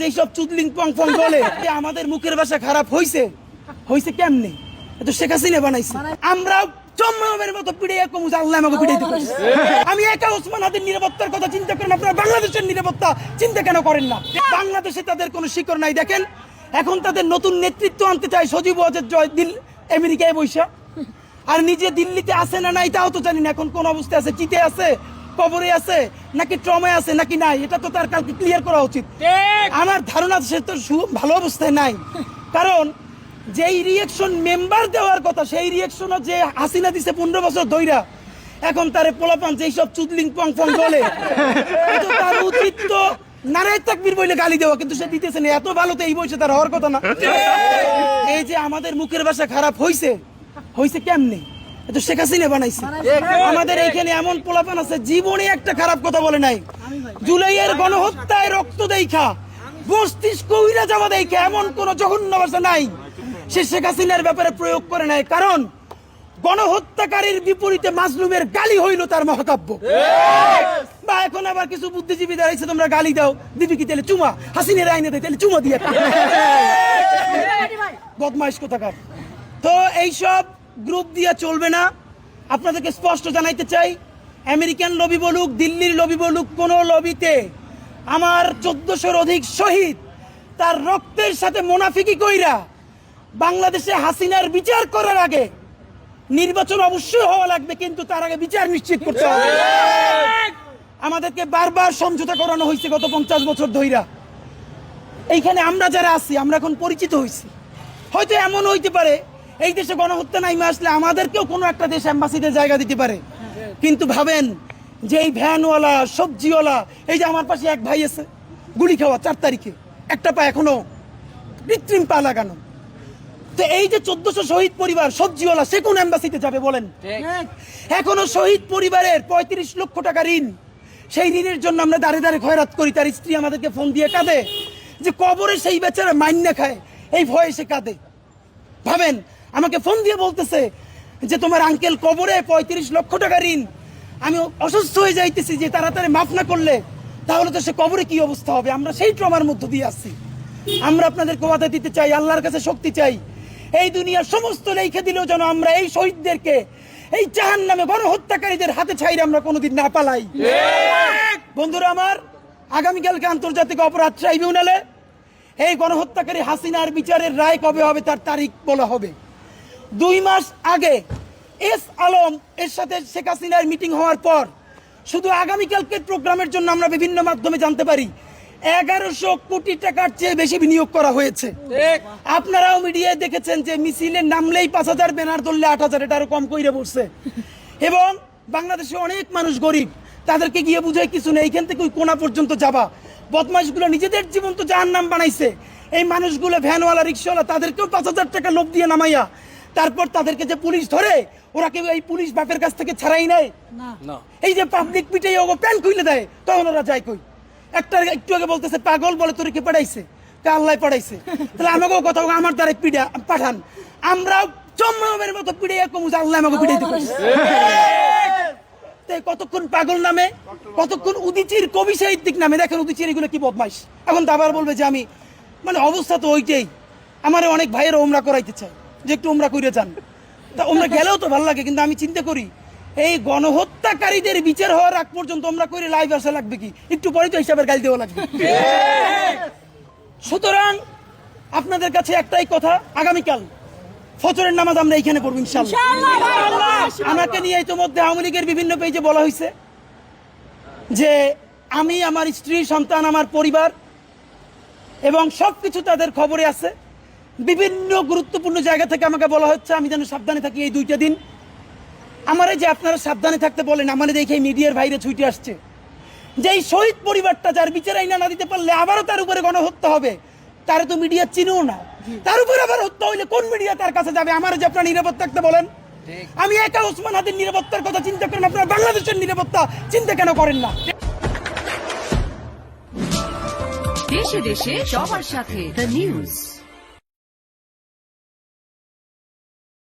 যেসব চুদলিং পং ফং বলে আমাদের মুখের ভাষা খারাপ হইছে। হইছে কেমনে? এ তো শেখ হাসিনা বানাইছে। আমরা চম্মের মতো পিড়ে আল্লাহ আমাকে দিতে আমি একা ওসমান হাতের নিরাপত্তার কথা চিন্তা করেন আপনারা বাংলাদেশের নিরাপত্তা চিন্তা কেন করেন না? বাংলাদেশে তাদের কোনো শিকড় নাই দেখেন। এখন তাদের নতুন নেতৃত্ব আনতে চায় সজীব ওয়াজের জয় দিল আমেরিকায় বৈশা। আর নিজে দিল্লিতে আছে না নাই তাও তো জানি না এখন কোন অবস্থায় আছে চিতে আছে কবরে আছে নাকি ট্রমায় আছে নাকি নাই এটা তো তার কালকে ক্লিয়ার করা উচিত। আমার ধারণা সে তো ভালো অবস্থায় নাই। কারণ যেই রিয়েকশন মেম্বার দেওয়ার কথা সেই রিয়েকশনও যে হাসিনা দিছে পনেরো বছর ধইরা এখন তারে পোলাপান যেই সব চুদলিং পং ফং বলে তার উচিত তো নারায় তাকবির বলে গালি দেওয়া কিন্তু সে দিতেছে না এত ভালো তো এই বয়সে তার হওয়ার কথা না। এই যে আমাদের মুখের ভাষা খারাপ হইছে হইছে কেমনে? তো শেখ হাসিনা বানাইছে। আমাদের এইখানে এমন পোলাপান আছে জীবনে একটা খারাপ কথা বলে নাই। জুলাইয়ের গণহত্যায় রক্ত মস্তিষ্ক উইরা যাওয়া এমন কোন জঘন্য ভাষা নাই। সে শেখ হাসিনার ব্যাপারে প্রয়োগ করে নাই কারণ গণহত্যাকারীর বিপরীতে মাজলুমের গালি হইল তার মহাকাব্য। বা এখন আবার কিছু বুদ্ধিজীবী দাঁড়াইছে তোমরা গালি দাও দিবি কি তাহলে চুমা? হাসিনের আইনে দেয় তাহলে চুমা দিয়ে। বদমাইশ কোথাকার? তো এইসব গ্রুপ দিয়ে চলবে না। আপনাদেরকে স্পষ্ট জানাইতে চাই, আমেরিকান লবি বলুক, দিল্লির লবি বলুক, কোন লবিতে আমার চোদ্দশোর অধিক শহীদ, তার রক্তের সাথে মোনাফিকি কইরা বাংলাদেশে হাসিনার বিচার করার আগে নির্বাচন অবশ্যই হওয়া লাগবে, কিন্তু তার আগে বিচার নিশ্চিত করতে হবে। আমাদেরকে বারবার সমঝোতা করানো হয়েছে গত পঞ্চাশ বছর ধইরা। এইখানে আমরা যারা আছি, আমরা এখন পরিচিত হয়েছি হয়তো এমন হইতে পারে এই দেশে গণহত্যা নাইমে আসলে আমাদেরকেও কোনো একটা দেশ অ্যাম্বাসিতে জায়গা দিতে পারে। কিন্তু ভাবেন যে এই ভ্যানওয়ালা সবজিওয়ালা এই যে আমার পাশে এক ভাই আছে গুলি খাওয়া চার তারিখে একটা পা এখনও কৃত্রিম পা লাগানো। তো এই যে চোদ্দশো শহীদ পরিবার সবজিওয়ালা সে কোন অ্যাম্বাসিতে যাবে বলেন? এখনও শহীদ পরিবারের পঁয়ত্রিশ লক্ষ টাকা ঋণ। সেই ঋণের জন্য আমরা দাঁড়ে দাঁড়ে খয়রাত করি তার স্ত্রী আমাদেরকে ফোন দিয়ে কাঁদে। যে কবরে সেই বেচারা মান্য খায় এই ভয়ে সে কাঁদে। ভাবেন আমাকে ফোন দিয়ে বলতেছে যে তোমার আঙ্কেল কবরে পঁয়ত্রিশ লক্ষ টাকা ঋণ। আমি অসুস্থ হয়ে যাইতেছি যে তাড়াতাড়ি মাফ না করলে, তাহলে তো সে কবরে কি অবস্থা হবে? আমরা সেই ট্রমার মধ্য দিয়ে আসছি আমরা আপনাদের কথা দিতে চাই, আল্লাহর কাছে শক্তি চাই। এই দুনিয়ার সমস্ত লেখে দিলেও যেন আমরা এই শহীদদেরকে, এই জাহান নামে গণহত্যাকারীদের হাতে ছাইরে আমরা কোনোদিন না পালাই। বন্ধুরা আমার, আগামীকালকে আন্তর্জাতিক অপরাধ ট্রাইব্যুনালে এই গণহত্যাকারী হাসিনার বিচারের রায় কবে হবে তার তারিখ বলা হবে। দুই মাস আগে এস আলম এর সাথে শেখ হাসিনার মিটিং হওয়ার পর শুধু আগামীকালকে প্রোগ্রামের জন্য আমরা বিভিন্ন মাধ্যমে জানতে পারি এগারোশো কোটি টাকার চেয়ে বেশি বিনিয়োগ করা হয়েছে। আপনারাও মিডিয়ায় দেখেছেন যে মিছিলে নামলেই পাঁচ হাজার ব্যানার ধরলে আট হাজার এটা আরও কম কইরে পড়ছে। এবং বাংলাদেশে অনেক মানুষ গরিব তাদেরকে গিয়ে বুঝায় কিছু নেই এইখান থেকে ওই কোনা পর্যন্ত যাবা। বদমাশগুলো নিজেদের জীবন তো যার নাম বানাইছে। এই মানুষগুলো ভ্যানওয়ালা রিক্সাওয়ালা তাদেরকেও পাঁচ হাজার টাকা লোভ দিয়ে নামাইয়া তারপর তাদেরকে যে পুলিশ ধরে ওরা কেউ এই পুলিশ বাপের কাছ থেকে ছাড়াই নেয়? এই যে পাবলিক পিটাই ওগো প্যান খুইলে দেয় তখন ওরা যায় কই? একটা একটু আগে বলতেছে পাগল বলে তোর কে পাঠাইছে? তা আল্লাহ পাঠাইছে। তাহলে আমাকেও কথা আমার দ্বারা পিড়া পাঠান। আমরাও চম্মের মতো পিড়ে কমু যে আল্লাহ আমাকে পিড়াইতে পারে কতক্ষণ পাগল নামে কতক্ষণ উদিচির কবি সাহিত্যিক নামে দেখেন উদিচির এগুলো কি বদমাইশ। এখন তো আবার বলবে যে আমি মানে অবস্থা তো ওইটাই। আমার অনেক ভাইয়ের ওমরা করাইতে চায়। যে একটু ওমরা করে যান। তা ওমরা গেলেও তো ভালো লাগে কিন্তু আমি চিন্তা করি এই গণহত্যাকারীদের বিচার হওয়ার আগ পর্যন্ত ওমরা করে লাইভ আসা লাগবে কি? একটু পরে তো হিসাবের গাল দেওয়া লাগবে। সুতরাং আপনাদের কাছে একটাই কথা আগামীকাল ফজরের নামাজ আমরা এইখানে পড়ব ইনশাল্লাহ আমাকে নিয়ে ইতিমধ্যে আওয়ামী লীগের বিভিন্ন পেজে বলা হয়েছে যে আমি আমার স্ত্রী সন্তান আমার পরিবার এবং সবকিছু তাদের খবরে আছে। বিভিন্ন গুরুত্বপূর্ণ জায়গা থেকে আমাকে বলা হচ্ছে আমি যেন সাবধানে থাকি এই দুইটা দিন। আমার এই যে আপনারা সাবধানে থাকতে বলেন আমার দেখে মিডিয়ার বাইরে ছুটে আসছে। যে এই শহীদ পরিবারটা যার বিচার আইনা না দিতে পারলে আবারও তার উপরে গণহত্যা হবে তার তো মিডিয়া চিনেও না। তার উপরে আবার হত্যা হইলে কোন মিডিয়া তার কাছে যাবে? আমার যে আপনার নিরাপত্তা থাকতে বলেন আমি একা ওসমান হাতের নিরাপত্তার কথা চিন্তা করেন আপনারা বাংলাদেশের নিরাপত্তা চিন্তা কেন করেন না? দেশে দেশে সবার সাথে দ্য নিউজ